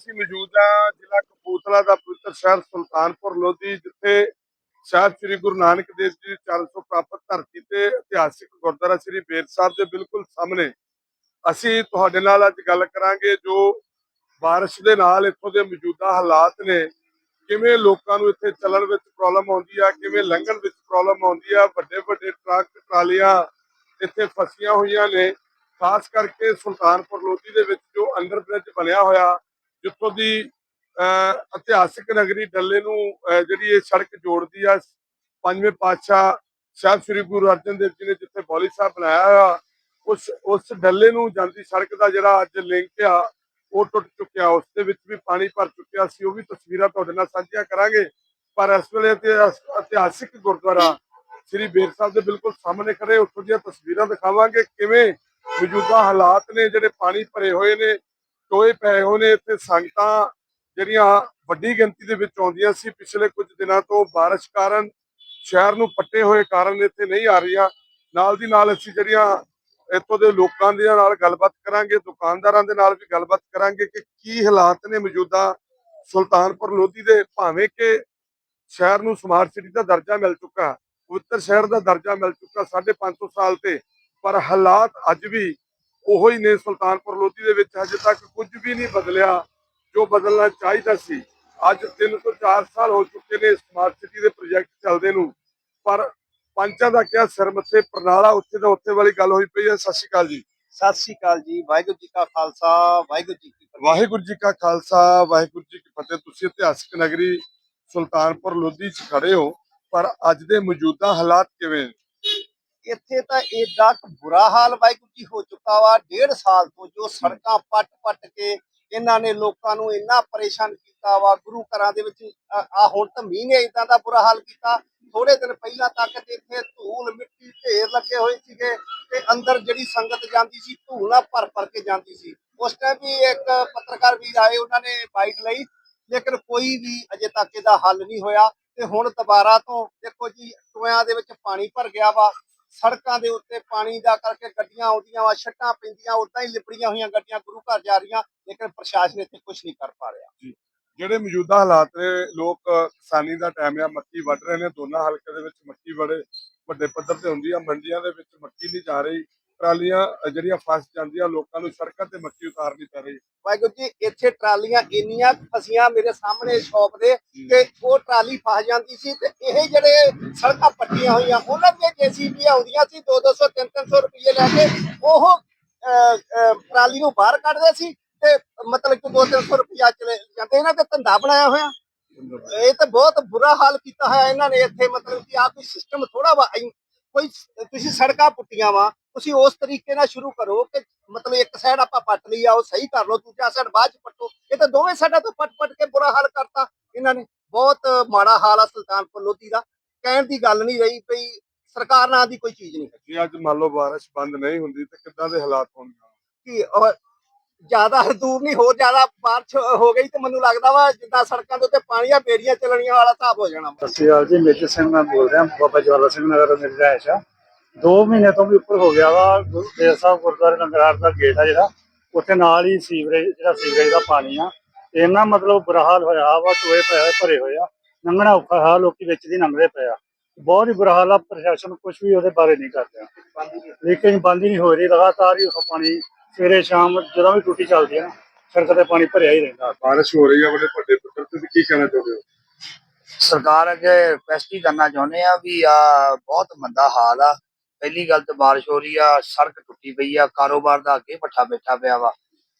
ਅਸੀਂ ਮੌਜੂਦ ਹਾਂ ਜ਼ਿਲ੍ਹਾ ਕਪੂਰਥਲਾ ਦਾ ਪਵਿੱਤਰ ਸ਼ਹਿਰ ਸੁਲਤਾਨਪੁਰ ਲੋਧੀ, ਜਿੱਥੇ ਸਾਹਿਬ ਸ੍ਰੀ ਗੁਰੂ ਨਾਨਕ ਦੇਵ ਜੀ 400 ਪ੍ਰਾਪਤ ਧਰਤੀ ਤੇ ਇਤਿਹਾਸਿਕ ਗੁਰਦੁਆਰਾ ਸ੍ਰੀ ਬੇਰ ਸਾਹਿਬ ਦੇ ਬਿਲਕੁਲ ਸਾਹਮਣੇ ਅਸੀਂ ਤੁਹਾਡੇ ਨਾਲ ਅੱਜ ਗੱਲ ਕਰਾਂਗੇ ਜੋ ਬਾਰਿਸ਼ ਦੇ ਨਾਲ ਇੱਥੋਂ ਦੇ ਮੌਜੂਦਾ ਹਾਲਾਤ ਨੇ, ਕਿਵੇਂ ਲੋਕਾਂ ਨੂੰ ਇੱਥੇ ਚੱਲਣ ਵਿੱਚ ਪ੍ਰੋਬਲਮ ਆਉਂਦੀ ਆ, ਕਿਵੇਂ ਲੰਘਣ ਵਿੱਚ ਪ੍ਰੋਬਲਮ ਆਉਂਦੀ ਆ ਵੱਡੇ ਵੱਡੇ ਟਰੱਕ, ਟਰਾਲੀਆਂ ਇੱਥੇ ਫਸੀਆਂ ਹੋਈਆਂ ਨੇ, ਖਾਸ ਕਰਕੇ ਸੁਲਤਾਨਪੁਰ ਲੋਧੀ ਦੇ ਵਿੱਚ ਜੋ ਅੰਡਰ ਬ੍ਰਿਜ ਬਣਿਆ ਹੋਇਆ ਜਿੱਥੋਂ ਦੀ ਇਤਿਹਾਸਿਕ ਨਗਰੀ ਡੱਲੇ ਨੂੰ ਜਿਹੜੀ ਇਹ ਸੜਕ ਜੋੜਦੀ ਆ, ਪੰਜਵੇਂ ਪਾਤਸ਼ਾਹ ਸਾਹਿਬ ਸ੍ਰੀ ਗੁਰੂ ਅਰਜਨ ਦੇਵ ਜੀ ਨੇ ਜਿੱਥੇ ਬੌਲੀ ਸਾਹਿਬ ਬਣਾਇਆ ਹੋਇਆ, ਉਸ ਉਸ ਡੱਲੇ ਨੂੰ ਜਾਂਦੀ ਸੜਕ ਦਾ ਜਿਹੜਾ ਅੱਜ ਲਿੰਕ ਆ, ਉਹ ਟੁੱਟ ਚੁੱਕਿਆ, ਉਸ ਦੇ ਵਿੱਚ ਵੀ ਪਾਣੀ ਭਰ ਚੁੱਕਿਆ ਸੀ, ਉਹ ਵੀ ਤਸਵੀਰਾਂ ਤੁਹਾਡੇ ਨਾਲ ਸਾਂਝੀਆਂ ਕਰਾਂਗੇ। ਪਰ ਇਸ ਵੇਲੇ ਇਤਿਹਾਸਿਕ ਗੁਰਦੁਆਰਾ ਸ੍ਰੀ ਬੇਰ ਸਾਹਿਬ ਦੇ ਬਿਲਕੁਲ ਸਾਹਮਣੇ ਖੜੇ, ਉੱਥੋਂ ਦੀਆਂ ਤਸਵੀਰਾਂ ਦਿਖਾਵਾਂਗੇ, ਕਿਵੇਂ ਮੌਜੂਦਾ ਹਾਲਾਤ ਨੇ, ਜਿਹੜੇ ਪਾਣੀ ਭਰੇ ਹੋਏ ਨੇ ਟੋਏ ਪਏ ਹੋਏ ਨੇ ਇੱਥੇ ਸੰਗਤਾਂ ਜਿਹੜੀਆਂ ਵੱਡੀ ਗਿਣਤੀ ਦੇ ਵਿੱਚ ਆਉਂਦੀਆਂ ਸੀ, ਪਿਛਲੇ ਕੁਝ ਦਿਨਾਂ ਤੋਂ ਬਾਰਿਸ਼ ਕਾਰਨ ਸ਼ਹਿਰ ਨੂੰ ਪੱਟੇ ਹੋਏ ਕਾਰਨ ਇੱਥੇ ਨਹੀਂ ਆ ਰਹੀਆਂ। ਨਾਲ ਦੀ ਨਾਲ ਅਸੀਂ ਜਿਹੜੀਆਂ ਇੱਥੋਂ ਦੇ ਲੋਕਾਂ ਦੇ ਨਾਲ ਗੱਲਬਾਤ ਕਰਾਂਗੇ, ਦੁਕਾਨਦਾਰਾਂ ਦੇ ਨਾਲ ਵੀ ਗੱਲਬਾਤ ਕਰਾਂਗੇ ਕਿ ਕੀ ਹਾਲਾਤ ਨੇ ਮੌਜੂਦਾ ਸੁਲਤਾਨਪੁਰ ਲੋਧੀ ਦੇ, ਭਾਵੇਂ ਕਿ ਸ਼ਹਿਰ ਨੂੰ ਸਮਾਰਟ ਸਿਟੀ ਦਾ ਦਰਜਾ ਮਿਲ ਚੁੱਕਾ, ਪਵਿੱਤਰ ਸ਼ਹਿਰ ਦਾ ਦਰਜਾ ਮਿਲ ਚੁੱਕਾ 550 ਸਾਲ ਤੇ, ਪਰ ਹਾਲਾਤ ਅੱਜ ਵੀ ਉਹੋ ਹੀ ਨੇ ਸੁਲਤਾਨਪੁਰ ਲੋਧੀ ਦੇ ਵਿੱਚ। ਹਜੇ ਤੱਕ ਕੁਝ ਵੀ ਨਹੀਂ ਬਦਲਿਆ ਜੋ ਬਦਲਣਾ ਚਾਹੀਦਾ ਸੀ। ਅੱਜ 3 ਤੋਂ 4 ਸਾਲ ਹੋ ਚੁੱਕੇ ਨੇ ਸਮਾਰਟ ਸਿਟੀ ਦੇ ਪ੍ਰੋਜੈਕਟ ਚੱਲਦੇ ਨੂੰ। ਪਰ ਪੰਚਾਂ ਦਾ ਕਿਹਾ ਸਿਰ ਮੱਥੇ ਪ੍ਰਣਾਲਾ ਉੱਥੇ ਦਾ ਉੱਥੇ ਵਾਲੀ ਗੱਲ ਹੋਈ ਪਈ ਹੈ। ਸਤਿ ਸ਼੍ਰੀ ਅਕਾਲ ਜੀ। ਸਤਿ ਸ੍ਰੀ ਅਕਾਲ ਜੀ। ਵਾਹਿਗੁਰੂ ਜੀ ਕਾ ਖਾਲਸਾ ਵਾਹਿਗੁਰੂ ਜੀ ਕੀ ਫਤਿਹ। ਵਾਹਿਗੁਰੂ ਜੀ ਕਾ ਖਾਲਸਾ ਵਾਹਿਗੁਰੂ ਜੀ ਕੀ ਫਤਿਹ। ਤੁਸੀਂ ਇਤਿਹਾਸਕ ਨਗਰੀ ਸੁਲਤਾਨਪੁਰ ਲੋਧੀ 'ਚ ਖੜੇ ਹੋ ਪਰ ਅੱਜ ਦੇ ਮੌਜੂਦਾ ਹਾਲਾਤ ਕਿਵੇਂ? ਇੱਥੇ ਤਾਂ ਏਡਾ ਬੁਰਾ ਹਾਲ ਵਾਹਿਗੁਰੂ ਜੀ ਹੋ ਚੁੱਕਾ ਵਾ। ਡੇਢ ਸਾਲ ਤੋਂ ਜੋ ਸੜਕਾਂ ਪੱਟ-ਪੱਟ ਕੇ ਇਹਨਾਂ ਨੇ ਲੋਕਾਂ ਨੂੰ ਇੰਨਾ ਪਰੇਸ਼ਾਨ ਕੀਤਾ ਵਾ, ਗੁਰੂ ਘਰਾਂ ਦੇ ਵਿੱਚ ਆ ਹੁਣ ਤਾਂ ਮੀਂਹ ਨੇ ਇਦਾਂ ਦਾ ਬੁਰਾ ਹਾਲ ਕੀਤਾ। ਥੋੜੇ ਦਿਨ ਪਹਿਲਾਂ ਤੱਕ ਇੱਥੇ ਧੂਲ, ਮਿੱਟੀ, ਢੇਰ ਲੱਗੇ ਹੋਏ ਸੀਗੇ ਤੇ ਅੰਦਰ ਜਿਹੜੀ ਸੰਗਤ ਜਾਂਦੀ ਸੀ, ਧੂਲ ਭਰ ਭਰ ਕੇ ਜਾਂਦੀ ਸੀ। ਉਸ ਟਾਈਮ ਵੀ ਇੱਕ ਪੱਤਰਕਾਰ ਵੀਰ ਆਏ, ਉਹਨਾਂ ਨੇ ਬਾਈਕ ਲਈ, ਲੇਕਿਨ ਕੋਈ ਵੀ ਅਜੇ ਤੱਕ ਇਹਦਾ ਹੱਲ ਨਹੀਂ ਹੋਇਆ। ਤੇ ਹੁਣ ਦੁਬਾਰਾ ਤੋਂ ਦੇਖੋ ਜੀ, ਟੋਇਆਂ ਦੇ ਵਿੱਚ ਪਾਣੀ ਭਰ ਗਿਆ ਵਾ। ਸੜਕਾਂ ਦੇ ਉੱਤੇ ਪਾਣੀ ਦਾ ਕਰਕੇ ਗੱਡੀਆਂ ਆਉਂਦੀਆਂ ਵਾ ਛੱਟਾਂ ਪੈਂਦੀਆਂ, ਉਦਾਂ ਹੀ ਲਿਪੜੀਆਂ ਹੋਈਆਂ ਗੱਡੀਆਂ ਗੁਰੂ ਘਰ ਜਾ ਰਹੀਆਂ, ਲੇਕਿਨ ਪ੍ਰਸ਼ਾਸਨ ਇੱਥੇ ਕੁਝ ਨਹੀਂ ਕਰ ਪਾ ਰਿਹਾ। ਜਿਹੜੇ ਮੌਜੂਦਾ ਹਾਲਾਤ ਨੇ, ਲੋਕ ਕਿਸਾਨੀ ਦਾ ਟਾਈਮ ਆ, ਮੱਕੀ ਵੱਢ ਰਹੇ ਨੇ, ਦੋਨਾਂ ਹਲਕੇ ਦੇ ਵਿੱਚ ਮੱਕੀ ਬੜੇ ਵੱਡੇ ਪੱਧਰ ਤੇ ਹੁੰਦੀ ਆ, ਮੰਡੀਆਂ ਦੇ ਵਿੱਚ ਮੱਕੀ ਨਹੀਂ ਜਾ ਰਹੀ। ਟਰਾਲੀਆਂ ਜਿਹੜੀਆਂ ਫਸ ਜਾਂਦੀਆਂ ਲੋਕਾਂ ਨੂੰ ਸੜਕਾਂ ਤੇ ਮੱਕੀ ਉਤਾਰਨੀ ਪੈ ਰਹੀ ਵਾਹਿਗੁਰੂ ਜੀ ਇੱਥੇ ਟਰਾਲੀਆਂ ਇੰਨੀਆਂ ਫਸੀਆਂ ਮੇਰੇ ਸਾਹਮਣੇ ਸ਼ੌਪ ਦੇ ਕਿ ਉਹ ਟਰਾਲੀ ਫਸ ਜਾਂਦੀ ਸੀ ਤੇ ਇਹ ਜਿਹੜੇ ਸੜਕਾਂ ਪੱਟੀਆਂ ਹੋਈਆਂ ਉਹਨਾਂ ਦੀਆਂ ਜੀਸੀਬੀ ਆਉਂਦੀਆਂ ਸੀ 2-200 300 ਰੁਪਏ ਲੈ ਕੇ ਉਹ ਟਰਾਲੀ ਨੂੰ ਬਾਹਰ ਕੱਢਦੇ ਸੀ ਤੇ ਮਤਲਬ ਕਿ 2-300 ਰੁਪਇਆ ਚਲੇ ਜਾਂਦੇ ਇਹਨਾਂ ਤੇ ਧੰਦਾ ਬਣਾਇਆ ਹੋਇਆ। ਇਹ ਤਾਂ ਬਹੁਤ ਬੁਰਾ ਹਾਲ ਕੀਤਾ ਹੋਇਆ ਇਹਨਾਂ ਨੇ ਇੱਥੇ ਮਤਲਬ ਕਿ ਆ ਕੋਈ ਸਿਸਟਮ ਥੋੜਾ ਵਾ ਕੋਈ ਤੁਸੀਂ ਸੜਕਾਂ ਪੁੱਟੀਆਂ ਵਾ ਤੁਸੀਂ ਉਸ ਤਰੀਕੇ ਨਾਲ ਸ਼ੁਰੂ ਕਰੋ ਕਿ ਮਤਲਬ ਇੱਕ ਸਾਈਡ ਆਪਾਂ ਪੱਟ ਲਈ ਆ ਉਹ ਸਹੀ ਕਰ ਲਓ ਦੂਜਾ ਸਾਈਡ ਬਾਅਦ ਚ ਪੱਟੋ। ਇਹ ਤਾਂ ਦੋਵੇਂ ਸਾਈਡਾਂ ਤੋਂ ਪੱਟ ਪੱਟ ਕੇ ਬੁਰਾ ਹਾਲ ਕਰਤਾ ਇਹਨਾਂ ਨੇ। ਬਹੁਤ ਮਾੜਾ ਹਾਲ ਆ ਸੁਲਤਾਨਪੁਰ ਲੋਧੀ ਦਾ। ਕਹਿਣ ਦੀ ਗੱਲ ਨਹੀਂ ਰਹੀ ਪਈ ਸਰਕਾਰ ਨਾਂ ਦੀ ਕੋਈ ਚੀਜ਼ ਨਹੀਂ ਜੇ ਅੱਜ ਮੰਨ ਲਓ ਬਾਰਿਸ਼ ਬੰਦ ਨਹੀਂ ਹੁੰਦੀ ਤੇ ਕਿੱਦਾਂ ਦੇ ਹਾਲਾਤ ਹੋਣਗੇ? ਕਿ ਜ਼ਿਆਦਾ ਦੂਰ ਨਹੀਂ ਹੋਰ ਜ਼ਿਆਦਾ ਬਾਰਿਸ਼ ਹੋ ਗਈ ਤੇ ਮੈਨੂੰ ਲੱਗਦਾ ਵਾ ਜਿੱਦਾਂ ਸੜਕਾਂ ਦੇ ਉੱਤੇ ਪਾਣੀ ਆ ਬੇੜੀਆਂ ਚੱਲਣੀਆਂ ਵਾਲਾ ਹਿਸਾਬ ਹੋ ਜਾਣਾ ਵਾ। ਸਤਿ ਸ਼੍ਰੀ ਅਕਾਲ ਜੀ ਮੇਜਰ ਸਿੰਘ ਮੈਂ ਬੋਲ ਰਿਹਾ ਬਾਬਾ ਜਵਾਲਾ ਸਿੰਘ ਨਗਰ ਮੇਰੀ ਰਿਹਾਇਸ਼ ਆ। ਦੋ ਮਹੀਨੇ ਤੋਂ ਵੀ ਉੱਪਰ ਹੋ ਗਿਆ ਵਾ ਗੁਰਦੇਵ ਸਾਹਿਬ ਗੁਰਦੁਆਰੇ ਲੰਗਰਾਰ ਦਾ ਗੇਟ ਆ ਜਿਹੜਾ ਉੱਥੇ ਨਾਲ ਹੀ ਸੀਵਰੇਜ ਜਿਹੜਾ ਸੀਵਰੇਜ ਦਾ ਪਾਣੀ ਆ। ਇੰਨਾ ਮਤਲਬ ਬੁਰਾ ਹਾਲ ਹੋਇਆ ਵਾ ਟੋਏ ਪਏ ਹੋਏ ਭਰੇ ਹੋਏ ਆ। ਲੰਘਣਾ ਔਖਾ ਹਾਲ ਲੋਕੀ ਵਿੱਚ ਦੀ ਲੰਘਦੇ ਪਏ ਆ। ਬਹੁਤ ਹੀ ਬੁਰਾ ਹਾਲ ਆ ਪ੍ਰਸ਼ਾਸਨ ਕੁਝ ਵੀ ਉਹਦੇ ਬਾਰੇ ਨਹੀਂ ਕਰ ਰਿਹਾ। ਲੇਕਿਨ ਬੰਦ ਹੀ ਨਹੀਂ ਹੋ ਰਹੀ ਲਗਾਤਾਰ ਹੀ ਉਹ ਪਾਣੀ ਸਵੇਰੇ ਸ਼ਾਮ ਜਦੋਂ ਵੀ ਟੂਟੀ ਚੱਲਦੀ ਆ ਨਾ ਸੜਕ ਤੇ ਪਾਣੀ ਭਰਿਆ ਹੀ ਰਹਿੰਦਾ। ਬਾਰਿਸ਼ ਹੋ ਰਹੀ ਹੈ ਬੜੇ ਵੱਡੇ ਪੱਧਰ ਤੇ ਕੀ ਕਹਿਣਾ ਚਾਹੁੰਦੇ ਹੋ? ਸਰਕਾਰ ਅੱਗੇ ਰਿਕਵੈਸਟ ਹੀ ਕਰਨਾ ਚਾਹੁੰਦੇ ਆ ਵੀ ਆ ਬਹੁਤ ਮੰਦਾ ਹਾਲ ਆ। ਪਹਿਲੀ ਗੱਲ ਤਾਂ ਬਾਰਿਸ਼ ਹੋ ਰਹੀ ਆ, ਸੜਕ ਟੁੱਟੀ ਪਈ ਆ, ਕਾਰੋਬਾਰ ਦਾ ਅੱਗੇ ਪੱਠਾ ਬੈਠਾ ਪਿਆ ਵਾ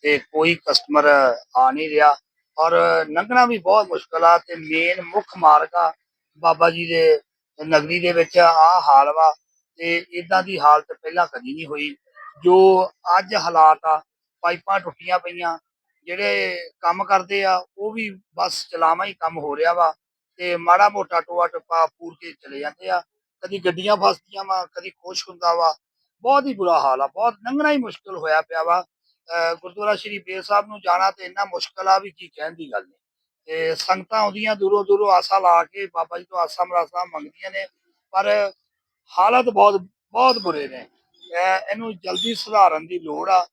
ਤੇ ਕੋਈ ਕਸਟਮਰ ਆ ਨਹੀਂ ਰਿਹਾ ਔਰ ਲੰਘਣਾ ਵੀ ਬਹੁਤ ਮੁਸ਼ਕਲ ਆ ਤੇ ਮੇਨ ਮੁੱਖ ਮਾਰਗ ਆ ਬਾਬਾ ਜੀ ਦੇ ਨਗਰੀ ਦੇ ਵਿੱਚ ਆ ਹਾਲ ਵਾ ਤੇ ਇਦਾਂ ਦੀ ਹਾਲਤ ਪਹਿਲਾਂ ਕਦੀ ਨਹੀਂ ਹੋਈ। ਜੋ ਅੱਜ ਹਾਲਾਤ ਆ, ਪਾਈਪਾਂ ਟੁੱਟੀਆਂ ਪਈਆਂ, ਜਿਹੜੇ ਕੰਮ ਕਰਦੇ ਆ, ਉਹ ਵੀ ਬਸ ਚਲਾਵਾਂ ਹੀ ਕੰਮ ਹੋ ਰਿਹਾ ਵਾ ਤੇ ਮਾੜਾ ਮੋਟਾ ਟੋਆ ਟੱਪਾ ਪੂਰ ਕੇ ਚਲੇ ਜਾਂਦੇ ਆ। ਕਦੀ ਗੱਡੀਆਂ ਫਸਦੀਆਂ ਵਾ ਕਦੀ ਕੁਛ ਹੁੰਦਾ ਵਾ। ਬਹੁਤ ਹੀ ਬੁਰਾ ਹਾਲ ਆ ਬਹੁਤ ਲੰਘਣਾ ਹੀ ਮੁਸ਼ਕਲ ਹੋਇਆ ਪਿਆ ਵਾ। ਗੁਰਦੁਆਰਾ ਸ਼੍ਰੀ ਬੇਰ ਸਾਹਿਬ ਨੂੰ ਜਾਣਾ ਤੇ ਇੰਨਾ ਮੁਸ਼ਕਲ ਆ ਵੀ ਕੀ ਕਹਿਣ ਦੀ ਗੱਲ ਨਹੀਂ ਤੇ ਸੰਗਤਾਂ ਆਉਂਦੀਆਂ ਦੂਰੋਂ ਦੂਰੋਂ ਆਸਾ ਲਾ ਕੇ ਬਾਬਾ ਜੀ ਤੋਂ ਆਸਾ ਮਰਾਸਾ ਮੰਗਦੀਆਂ ਨੇ ਪਰ ਹਾਲਤ ਬਹੁਤ ਬਹੁਤ ਬੁਰੇ ਨੇ। ਇਹਨੂੰ ਜਲਦੀ ਸੁਧਾਰਨ ਦੀ ਲੋੜ ਆ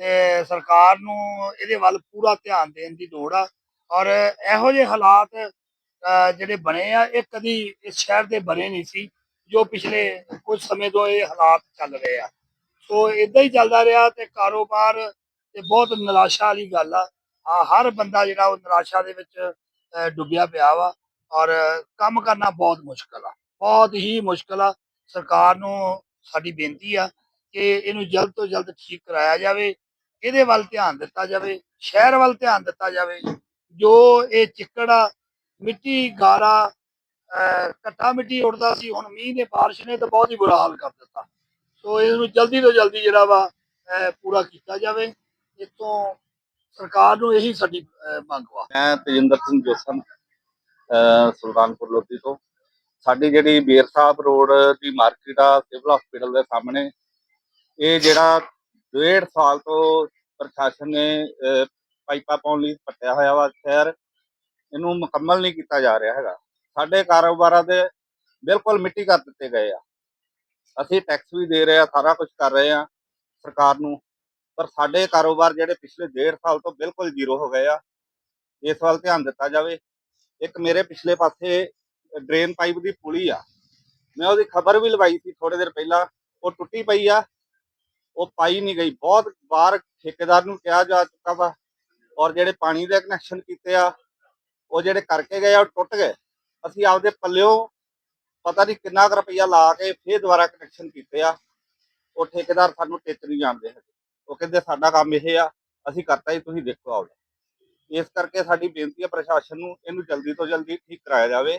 ਤੇ ਸਰਕਾਰ ਨੂੰ ਇਹਦੇ ਵੱਲ ਪੂਰਾ ਧਿਆਨ ਦੇਣ ਦੀ ਲੋੜ ਆ। ਔਰ ਇਹੋ ਜਿਹੇ ਹਾਲਾਤ ਅਹ, ਜਿਹੜੇ ਬਣੇ ਆ ਇਹ ਕਦੀ ਇਸ ਸ਼ਹਿਰ ਦੇ ਬਣੇ ਨਹੀਂ ਸੀ। ਜੋ ਪਿਛਲੇ ਕੁਝ ਸਮੇਂ ਤੋਂ ਇਹ ਹਾਲਾਤ ਚੱਲ ਰਹੇ ਆ। ਸੋ ਇਦਾਂ ਹੀ ਚੱਲਦਾ ਰਿਹਾ ਤੇ ਕਾਰੋਬਾਰ ਤੇ ਬਹੁਤ ਨਿਰਾਸ਼ਾ ਵਾਲੀ ਗੱਲ ਆ। ਹਰ ਬੰਦਾ ਜਿਹੜਾ ਉਹ ਨਿਰਾਸ਼ਾ ਦੇ ਵਿੱਚ ਡੁੱਬਿਆ ਪਿਆ ਵਾ ਔਰ ਕੰਮ ਕਰਨਾ ਬਹੁਤ ਮੁਸ਼ਕਲ ਆ। ਬਹੁਤ ਹੀ ਮੁਸ਼ਕਲ ਆ। ਸਰਕਾਰ ਨੂੰ ਸਾਡੀ ਬੇਨਤੀ ਆ ਕਿ ਇਹਨੂੰ ਜਲਦ ਤੋਂ ਜਲਦ ਠੀਕ ਕਰਾਇਆ ਜਾਵੇ, ਇਹਦੇ ਵੱਲ ਧਿਆਨ ਦਿੱਤਾ ਜਾਵੇ, ਸ਼ਹਿਰ ਵੱਲ ਧਿਆਨ ਦਿੱਤਾ ਜਾਵੇ। ਜੋ ਇਹ ਚਿੱਕੜ ਆ, ਮਿੱਟੀ ਗਾਰਾ ਅਹ, ਮਿੱਟੀ ਉੱਡਦਾ ਸੀ ਹੁਣ ਮੀਂਹ ਨੇ ਬਾਰਿਸ਼ ਨੇ ਤਾਂ ਬਹੁਤ ਹੀ ਬੁਰਾ ਹਾਲ ਕਰ ਦਿੱਤਾ। ਸੋ ਇਹਨੂੰ ਜਲਦੀ ਤੋਂ ਜਲਦੀ ਜਿਹੜਾ ਵਾ ਪੂਰਾ ਕੀਤਾ ਜਾਵੇ। ਇਤੋਂ ਸਰਕਾਰ ਨੂੰ ਇਹੀ ਸਾਡੀ ਮੰਗ ਵਾ। ਮੈਂ ਤੇਜਿੰਦਰ ਸਿੰਘ ਜੋਸਨ ਸੁਲਤਾਨਪੁਰ ਲੋਧੀ ਤੋਂ। ਸਾਡੀ ਜਿਹੜੀ ਬੇਰ ਸਾਹਿਬ ਰੋਡ ਦੀ ਮਾਰਕੀਟ ਆ ਸਿਵਲ ਹਸਪੀਟਲ ਦੇ ਸਾਹਮਣੇ ਇਹ ਜਿਹੜਾ ਡੇਢ ਸਾਲ ਤੋਂ ਪ੍ਰਸ਼ਾਸਨ ਨੇ ਪਾਈਪਾਂ ਪਾਉਣ ਲਈ ਪੱਟਿਆ ਹੋਇਆ ਵਾ ਸ਼ਹਿਰ ਇਹਨੂੰ ਮੁਕੰਮਲ ਨਹੀਂ ਕੀਤਾ ਜਾ ਰਿਹਾ ਹੈਗਾ। ਸਾਡੇ ਕਾਰੋਬਾਰਾਂ ਦੇ ਬਿਲਕੁਲ ਮਿੱਟੀ ਕਰ ਦਿੱਤੇ ਗਏ ਆ। ਅਸੀਂ ਟੈਕਸ ਵੀ ਦੇ ਰਹੇ ਆ, ਸਾਰਾ ਕੁਝ ਕਰ ਰਹੇ ਆ ਸਰਕਾਰ ਨੂੰ। ਪਰ ਸਾਡੇ ਕਾਰੋਬਾਰ ਜਿਹੜੇ ਪਿਛਲੇ ਡੇਢ ਸਾਲ ਤੋਂ ਬਿਲਕੁਲ ਜ਼ੀਰੋ ਹੋ ਗਏ ਆ। ਇਸ ਵੱਲ ਧਿਆਨ ਦਿੱਤਾ ਜਾਵੇ। ਇੱਕ ਮੇਰੇ ਪਿਛਲੇ ਪਾਸੇ ਡਰੇਨ ਪਾਈਪ ਦੀ ਪੁਲੀ ਆ। ਮੈਂ ਉਹਦੀ ਖਬਰ ਵੀ ਲਵਾਈ ਸੀ ਥੋੜੇ ਦਿਨ ਪਹਿਲਾਂ। ਉਹ ਟੁੱਟੀ ਪਈ ਆ। ਉਹ ਪਾਈ ਨਹੀਂ ਗਈ। ਬਹੁਤ ਵਾਰ ਠੇਕੇਦਾਰ ਨੂੰ ਕਿਹਾ ਜਾ ਚੁੱਕਾ ਵਾ। ਔਰ ਜਿਹੜੇ ਪਾਣੀ ਦੇ ਕਨੈਕਸ਼ਨ ਕੀਤੇ ਆ, ਉਹ ਜਿਹੜੇ ਕਰਕੇ ਗਏ ਆ, ਉਹ ਟੁੱਟ ਗਏ। ਅਸੀਂ ਆਪਦੇ ਪੱਲਿਓ ਪਤਾ ਨਹੀਂ ਕਿੰਨਾ ਕੁ ਰੁਪਈਆ ਲਾ ਕੇ ਫੇਰ ਦੁਬਾਰਾ ਕਨੈਕਸ਼ਨ ਕੀਤੇ ਆ। ਉਹ ਠੇਕੇਦਾਰ ਸਾਨੂੰ ਟਿੱਚ ਨਹੀਂ ਜਾਣਦੇ ਹੈਗੇ। ਉਹ ਕਹਿੰਦੇ ਸਾਡਾ ਕੰਮ ਇਹ ਆ, ਅਸੀਂ ਕਰਤਾ ਹੀ ਤੁਸੀਂ ਦੇਖੋ ਆਓ। ਇਸ ਕਰਕੇ ਸਾਡੀ ਬੇਨਤੀ ਹੈ ਪ੍ਰਸ਼ਾਸਨ ਨੂੰ, ਇਹਨੂੰ ਜਲਦੀ ਤੋਂ ਜਲਦੀ ਠੀਕ ਕਰਾਇਆ ਜਾਵੇ